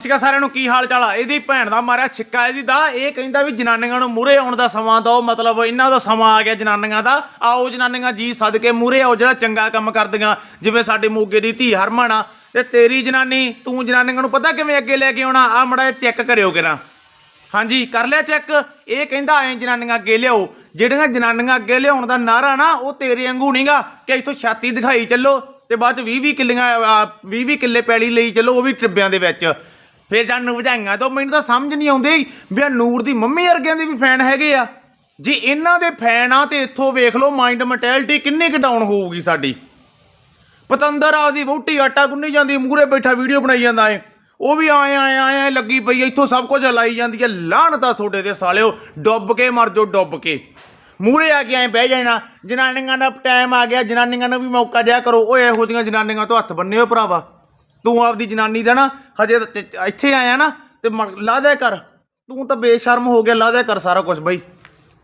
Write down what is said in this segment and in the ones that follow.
ਸਿਕਾ ਸਾਰਿਆਂ ਨੂੰ ਕੀ ਹਾਲ ਚਾਲ ਆ? ਇਹਦੀ ਭੈਣ ਦਾ ਮਾਰਿਆ ਛਿੱਕਾ, ਇਹਦੀ ਦਾ ਇਹ ਕਹਿੰਦਾ ਵੀ ਜਨਾਨੀਆਂ ਨੂੰ ਮੂਰੇ ਆਉਣ ਦਾ ਸਮਾਂ ਦੋ ਮਤਲਬ ਇਹਨਾਂ ਦਾ ਸਮਾਂ ਆ ਗਿਆ ਜਨਾਨੀਆਂ ਦਾ। ਆਓ ਜਨਾਨੀਆਂ ਜੀ ਸਦਕੇ ਮੂਰੇ ਆਓ, ਜਿਹੜਾ ਚੰਗਾ ਕੰਮ ਕਰਦੀਆਂ, ਜਿਵੇਂ ਸਾਡੇ ਮੋਗੇ ਦੀ ਧੀ ਹਰਮਨ ਆ। ਤੇ ਤੇਰੀ ਜਨਾਨੀ, ਤੂੰ ਜਨਾਨੀਆਂ ਨੂੰ ਪਤਾ ਕਿਵੇਂ ਅੱਗੇ ਲੈ ਕੇ ਆਉਣਾ? ਆ ਮੜਾ ਚੈੱਕ ਕਰਿਓ ਕਿਰਾ। ਹਾਂਜੀ, ਕਰ ਲਿਆ ਚੈੱਕ। ਇਹ ਕਹਿੰਦਾ ਐ ਜਨਾਨੀਆਂ ਅੱਗੇ ਲਿਆਓ। ਜਿਹੜੀਆਂ ਜਨਾਨੀਆਂ ਅੱਗੇ ਲਿਆਉਣ ਦਾ ਨਾਰਾ ਨਾ, ਉਹ ਤੇਰੇ ਵਾਂਗੂ ਨਹੀਂਗਾ ਕਿ ਇੱਥੋਂ ਛਾਤੀ ਦਿਖਾਈ ਚੱਲੋ ਤੇ ਬਾਅਦ ਚ 20 20 ਕਿੱਲੀਆਂ 20 20 ਕਿੱਲੇ ਪੈਲੀ ਲਈ ਚੱਲੋ, ਉਹ ਵੀ ਟਿੱਬਿਆਂ ਦੇ ਵਿੱਚ। ਫਿਰ ਜਾਨੂੰ ਵਜਾਈਆਂ ਤੋਂ ਮੈਨੂੰ ਤਾਂ ਸਮਝ ਨਹੀਂ ਆਉਂਦੀ ਵੀ ਆ ਨੂਰ ਦੀ ਮੰਮੀ ਵਰਗਿਆਂ ਦੇ ਵੀ ਫੈਨ ਹੈਗੇ ਆ। ਜੇ ਇਹਨਾਂ ਦੇ ਫੈਨ ਆ ਤੇ ਇੱਥੋਂ ਵੇਖ ਲਓ ਮਾਈਂਡ ਮੈਂਟੈਲਿਟੀ ਕਿੰਨੀ ਕੁ ਡਾਊਨ ਹੋਊਗੀ ਸਾਡੀ। ਪਤੰਦਰ ਆਪਦੀ ਵਹੁਟੀ ਆਟਾ ਗੁੰਨੀ ਜਾਂਦੀ ਮੂਰੇ ਬੈਠਾ ਵੀਡੀਓ ਬਣਾਈ ਜਾਂਦਾ ਏ। ਉਹ ਵੀ ਆਏ ਆਏ ਆਏ ਲੱਗੀ ਪਈ ਐ, ਇੱਥੋਂ ਸਭ ਕੁਝ ਲਾਈ ਜਾਂਦੀ ਐ ਲਾਹਣਤਾ ਤੁਹਾਡੇ ਤੇ ਸਾਲਿਓ ਡੁੱਬ ਕੇ ਮਰ ਜਾਓ ਡੁੱਬ ਕੇ। ਮੂਰੇ ਆ ਕੇ ਐ ਬਹਿ ਜਾਣਾ ਜਨਾਨੀਆਂ ਦਾ ਟਾਈਮ ਆ ਗਿਆ ਜਨਾਨੀਆਂ ਨੂੰ ਵੀ ਮੌਕਾ ਦਿਆ ਕਰੋ। ਓਏ ਇਹੋ ਜਿਹੀਆਂ ਜਨਾਨੀਆਂ ਤੋਂ ਹੱਥ ਬੰਨਿਓ ਭਰਾਵਾ। ਤੂੰ ਆਪਦੀ ਜਨਾਨੀ ਦਾ ਨਾ ਹਜੇ ਚ- ਚ- ਇੱਥੇ ਆਇਆ ਨਾ ਤੇ ਮ- ਲਾ ਦਿਆ ਕਰ। ਤੂੰ ਤਾਂ ਬੇਸ਼ਰਮ ਹੋ ਗਿਆ, ਲਾ ਦਿਆ ਕਰ ਸਾਰਾ ਕੁਝ ਬਈ।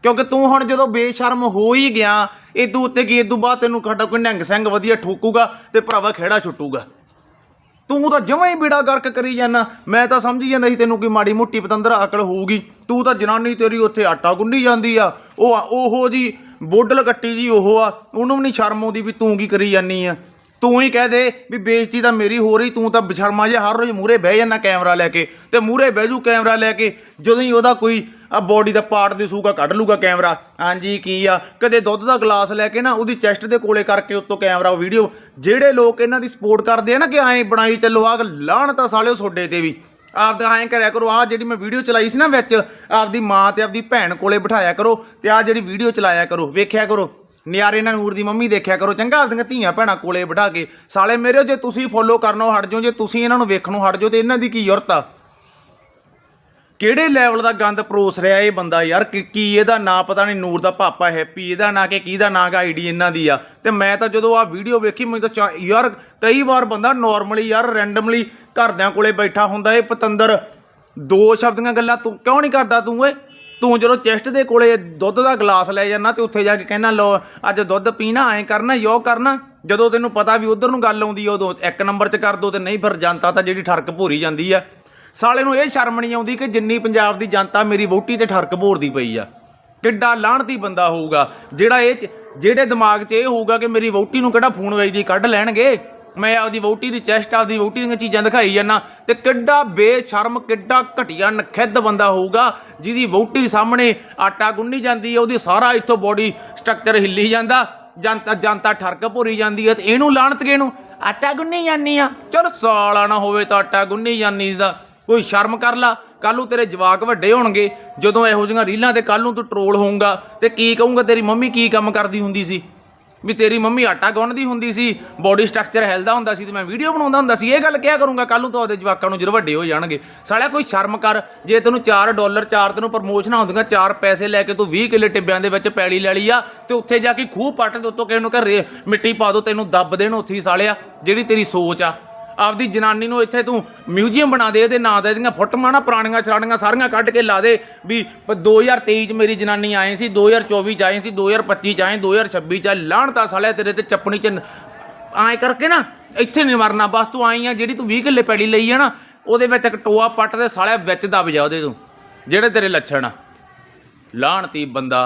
ਕਿਉਂਕਿ ਤੂੰ ਹੁਣ ਜਦੋਂ ਬੇਸ਼ਰਮ ਹੋ ਹੀ ਗਿਆ ਇਦੋਂ ਉੱਤੇ ਕੀ ਇਦੋਂ ਬਾਅਦ ਤੈਨੂੰ ਸਾਡਾ ਕੋਈ ਨਿਹੰਗ ਸਿੰਘ ਵਧੀਆ ਠੋਕੂਗਾ ਤੇ ਭਰਾਵਾ ਖੇੜਾ ਛੁੱਟੂਗਾ। ਤੂੰ ਤਾਂ ਜਮਾਂ ਹੀ ਬੀੜਾ ਗਰਕ ਕਰੀ ਜਾਂਦਾ। ਮੈਂ ਤਾਂ ਸਮਝੀ ਜਾਂਦਾ ਸੀ ਤੈਨੂੰ ਕੋਈ ਮਾੜੀ ਮੋਟੀ ਪਤੰਦਰ ਅਕਲ ਹੋਊਗੀ। ਤੂੰ ਤਾਂ ਜਨਾਨੀ ਤੇਰੀ ਉੱਥੇ ਆਟਾ ਗੁੰਡੀ ਜਾਂਦੀ ਆ। ਉਹ ਆ- ਉਹੋ ਜੀ ਬੋਡਲ ਕੱਟੀ ਜੀ ਉਹ ਆ। ਉਹਨੂੰ ਵੀ ਨਹੀਂ ਸ਼ਰਮ ਆਉਂਦੀ ਵੀ ਤੂੰ ਕੀ ਕਰੀ ਜਾਨੀ ਆ। ਤੂੰ ਹੀ ਕਹਿ ਦੇ ਵੀ ਬੇਇੱਜ਼ਤੀ ਤਾਂ ਮੇਰੀ ਹੋ ਰਹੀ, ਤੂੰ ਤਾਂ ਬਸ਼ਰਮਾ ਜਿਹਾ ਹਰ ਰੋਜ਼ ਮੂਰੇ ਬਹਿ ਜਾਂਦਾ ਕੈਮਰਾ ਲੈ ਕੇ ਤੇ ਮੂਰੇ ਬਹਿ ਜੂ ਕੈਮਰਾ ਲੈ ਕੇ, ਜਦੋਂ ਹੀ ਉਹਦਾ ਕੋਈ ਆ ਬੋਡੀ ਦਾ ਪਾਰਟ ਦਿਸੂਗਾ, ਕੱਢ ਲੂਗਾ ਕੈਮਰਾ। ਹਾਂਜੀ, ਕੀ ਆ? ਕਦੇ ਦੁੱਧ ਦਾ ਗਲਾਸ ਲੈ ਕੇ ਨਾ ਉਹਦੀ ਚੈਸਟ ਦੇ ਕੋਲੇ ਕਰਕੇ ਉੱਤੋਂ ਕੈਮਰਾ ਵੀਡੀਓ ਜਿਹੜੇ ਲੋਕ ਇਹਨਾਂ ਦੀ ਸਪੋਰਟ ਕਰਦੇ ਆ ਨਾ ਕਿ ਐਂ ਬਣਾਈ ਚੱਲੋ, ਆਹ ਲਾਹਣ ਤਾਂ ਸਾਲਿਓ ਸੋਡੇ ਤੇ ਵੀ। ਆਪਦਾ ਐਂ ਕਰਿਆ ਕਰੋ, ਆਹ ਜਿਹੜੀ ਮੈਂ ਵੀਡੀਓ ਚਲਾਈ ਸੀ ਨਾ ਵਿੱਚ, ਆਪਦੀ ਮਾਂ ਤੇ ਆਪਦੀ ਭੈਣ ਕੋਲੇ ਬਿਠਾਇਆ ਕਰੋ ਤੇ ਆਹ ਜਿਹੜੀ ਵੀਡੀਓ ਚਲਾਇਆ ਕਰੋ, ਵੇਖਿਆ ਕਰੋ। ਨਿਆਰੇ ਨਾਲ ਨੂਰ ਦੀ ਮੰਮੀ ਦੇਖਿਆ ਕਰੋ, ਚੰਗਾ ਆਪਦੀਆਂ ਧੀਆਂ ਭੈਣਾਂ ਕੋਲੇ ਬਿਠਾ ਕੇ, ਸਾਲੇ ਮੇਰੇ ਜੇ ਤੁਸੀਂ ਫੋਲੋ ਕਰਨੋਂ ਹਟ ਜਾਓ, ਜੇ ਤੁਸੀਂ ਇਹਨਾਂ ਨੂੰ ਵੇਖਣੋਂ ਹਟ ਜਾਓ ਤੇ ਇਹਨਾਂ ਦੀ ਕੀ ਜ਼ਰੂਰਤ ਆ? ਕਿਹੜੇ ਲੈਵਲ ਦਾ ਗੰਦ ਪਰੋਸ ਰਿਹਾ ਇਹ ਬੰਦਾ ਯਾਰ? ਕਿ ਕੀ ਇਹਦਾ ਨਾਂ ਪਤਾ ਨਹੀਂ ਨੂਰ ਦਾ ਪਾਪਾ ਹੈਪੀ, ਇਹਦਾ ਨਾਂ ਕਿ ਕਿਹਦਾ ਨਾਂ ਗਾ ਆਈਡੀ ਇਹਨਾਂ ਦੀ ਆ? ਤੇ ਮੈਂ ਤਾਂ ਜਦੋਂ ਆ ਵੀਡੀਓ ਵੇਖੀ, ਮੈਨੂੰ ਤਾਂ ਚਾ- ਯਾਰ ਕਈ ਵਾਰ ਬੰਦਾ ਨਾਰਮਲੀ ਯਾਰ ਰੈਂਡਮਲੀ ਘਰਦਿਆਂ ਕੋਲੇ ਬੈਠਾ ਹੁੰਦਾ, ਇਹ ਪਤੰਦਰ ਦੋ ਸ਼ਬਦੀਆਂ ਗੱਲਾਂ ਤੂੰ ਕਿਉਂ ਨਹੀਂ ਕਰਦਾ ਤੂੰ ਓਏ? ਤੂੰ ਜਦੋਂ ਚੈਸਟ ਦੇ ਕੋਲੇ ਦੁੱਧ ਦਾ ਗਲਾਸ ਲੈ ਜਾਂਦਾ ਤੇ ਉੱਥੇ ਜਾ ਕੇ ਕਹਿਣਾ ਲੋ ਅੱਜ ਦੁੱਧ ਪੀਣਾ, ਐਂ ਕਰਨਾ, ਯੋ ਕਰਨਾ। ਜਦੋਂ ਤੈਨੂੰ ਪਤਾ ਵੀ ਉਧਰ ਨੂੰ ਗੱਲ ਆਉਂਦੀ ਉਦੋਂ ਇੱਕ ਨੰਬਰ 'ਚ ਕਰ ਦੋ ਤੇ ਨਹੀਂ ਫਿਰ ਜਨਤਾ ਤਾਂ ਜਿਹੜੀ ਠਰਕ ਭੋਰੀ ਜਾਂਦੀ ਆ। ਸਾਲੇ ਨੂੰ ਇਹ ਸ਼ਰਮ ਨਹੀਂ ਆਉਂਦੀ ਕਿ ਜਿੰਨੀ ਪੰਜਾਬ ਦੀ ਜਨਤਾ ਮੇਰੀ ਵੋਟੀ ਤੇ ਠਰਕ ਭੋਰਦੀ ਪਈ ਆ। ਕਿੱਡਾ ਲਾਹਣਤੀ ਬੰਦਾ ਹੋਊਗਾ, ਜਿਹੜਾ ਇਹ 'ਚ- ਜਿਹੜੇ ਦਿਮਾਗ 'ਚ ਇਹ ਹੋਊਗਾ ਕਿ ਮੇਰੀ ਵੋਟੀ ਨੂੰ ਕਿਹੜਾ ਫੋਨ ਵੇਚਦੀ ਕੱਢ ਲੈਣਗੇ? ਮੈਂ ਆਪਦੀ ਵਹੁਟੀ ਦੀ ਚੈਸਟ, ਆਪਦੀ ਵਹੁਟੀ ਦੀਆਂ ਚੀਜ਼ਾਂ ਦਿਖਾਈ ਜਾਂਦਾ ਤੇ ਕਿੱਡਾ ਬੇਸ਼ਰਮ, ਕਿੱਡਾ ਘਟੀਆ, ਨਖਿੱਧ ਬੰਦਾ ਹੋਊਗਾ ਜਿਹਦੀ ਵਹੁਟੀ ਸਾਹਮਣੇ ਆਟਾ ਗੁੰਨੀ ਜਾਂਦੀ ਹੈ, ਉਹਦੀ ਸਾਰਾ ਇੱਥੋਂ ਬੋਡੀ ਸਟਰਕਚਰ ਹਿੱਲੀ ਜਾਂਦਾ, ਜਨਤਾ ਜਨਤਾ ਠਰਕ ਭੁਰੀ ਜਾਂਦੀ ਹੈ ਤੇ ਇਹਨੂੰ ਲਾਣਤ ਕੇ ਇਹਨੂੰ ਆਟਾ ਗੁੰਨੀ ਜਾਂਦੀ ਆ। ਚਲ ਸਾਲਾ ਨਾ ਹੋਵੇ ਤਾਂ ਆਟਾ ਗੁੰਨੀ ਜਾਂਦੀ ਦਾ। ਕੋਈ ਸ਼ਰਮ ਕਰ ਲਾ ਕੱਲ ਨੂੰ ਤੇਰੇ ਜਵਾਕ ਵੱਡੇ ਹੋਣਗੇ, ਜਦੋਂ ਇਹੋ ਜਿਹੀਆਂ ਰੀਲਾਂ ਤੇ ਕੱਲ ਨੂੰ ਤੂੰ ਟਰੋਲ ਹੋਊਗਾ ਤੇ ਕੀ ਕਹੂੰਗਾ ਤੇਰੀ ਮੰਮੀ ਕੀ ਕੰਮ ਕਰਦੀ ਹੁੰਦੀ ਸੀ? ਵੀ ਤੇਰੀ ਮੰਮੀ ਆਟਾ ਗੁੰਨਦੀ ਹੁੰਦੀ ਸੀ ਬੋਡੀ ਸਟਰਕਚਰ ਹਿਲਦਾ ਹੁੰਦਾ ਸੀ ਤੇ ਮੈਂ ਵੀਡੀਓ ਬਣਾਉਂਦਾ ਹੁੰਦਾ ਸੀ, ਇਹ ਗੱਲ ਕਿਹਾ ਕਰੂੰਗਾ ਕੱਲ ਨੂੰ ਤਾਂ ਉਹਦੇ ਜਵਾਕਾਂ ਨੂੰ ਜਦੋਂ ਵੱਡੇ ਹੋ ਜਾਣਗੇ। ਸਾਲਿਆ ਕੋਈ ਸ਼ਰਮ ਕਰ, ਜੇ ਤੈਨੂੰ 4 ਡਾਲਰ 4 ਤੈਨੂੰ ਪ੍ਰਮੋਸ਼ਨਾਂ ਹੁੰਦੀਆਂ 4 ਪੈਸੇ ਲੈ ਕੇ ਤੂੰ 20 ਕਿੱਲੇ ਟਿੱਬਿਆਂ ਦੇ ਵਿੱਚ ਪੈਲੀ ਲੈ ਲਈ ਆ, ਤੇ ਉੱਥੇ ਜਾ ਕੇ ਖੂਹ ਪੱਟ ਦੇ ਉੱਤੋਂ ਕਿਸੇ ਨੂੰ ਘਰੇ ਮਿੱਟੀ ਪਾ ਦੋ, ਤੈਨੂੰ ਦੱਬ ਦੇਣ ਉੱਥੇ ਹੀ ਸਾਲਿਆ, ਜਿਹੜੀ ਤੇਰੀ ਸੋਚ ਆ। ਆਪਦੀ ਜਨਾਨੀ ਨੂੰ ਇੱਥੇ ਤੂੰ ਮਿਊਜ਼ੀਅਮ ਬਣਾ ਦੇ, ਇਹਦੇ ਨਾਂ ਦਾ ਇਹਦੀਆਂ ਫੋਟੋਆਂ ਨਾ, ਪੁਰਾਣੀਆਂ ਚਰਾਣੀਆਂ ਸਾਰੀਆਂ ਕੱਢ ਕੇ ਲਾ ਦੇ ਵੀ ਪ- 2023 ਚ ਮੇਰੀ ਜਨਾਨੀ ਆਏ ਸੀ 2024 ਚ ਆਏ ਸੀ 2025 ਚ ਆਏ 2026 ਚ ਆਏ। ਲਾਹਣਤਾ ਸਾਲਿਆ ਤੇਰੇ ਤੇ ਚੱਪਣੀ ਚ ਆਏ ਕਰਕੇ ਨਾ ਇੱਥੇ ਨਹੀਂ ਮਰਨਾ, ਬਸ ਤੂੰ ਆਈ ਆ, ਜਿਹੜੀ ਤੂੰ 20 ਕਿੱਲੇ ਪੈੜੀ ਲਈ ਆ ਨਾ, ਉਹਦੇ ਵਿੱਚ ਇੱਕ ਟੋਆ ਪੱਟ ਦੇ ਸਾਲਿਆ ਵਿੱਚ ਦਬ ਜਾ ਉਹਦੇ ਤੂੰ, ਜਿਹੜੇ ਤੇਰੇ ਲੱਛਣ ਆ ਲਾਹਣਤੀ ਬੰਦਾ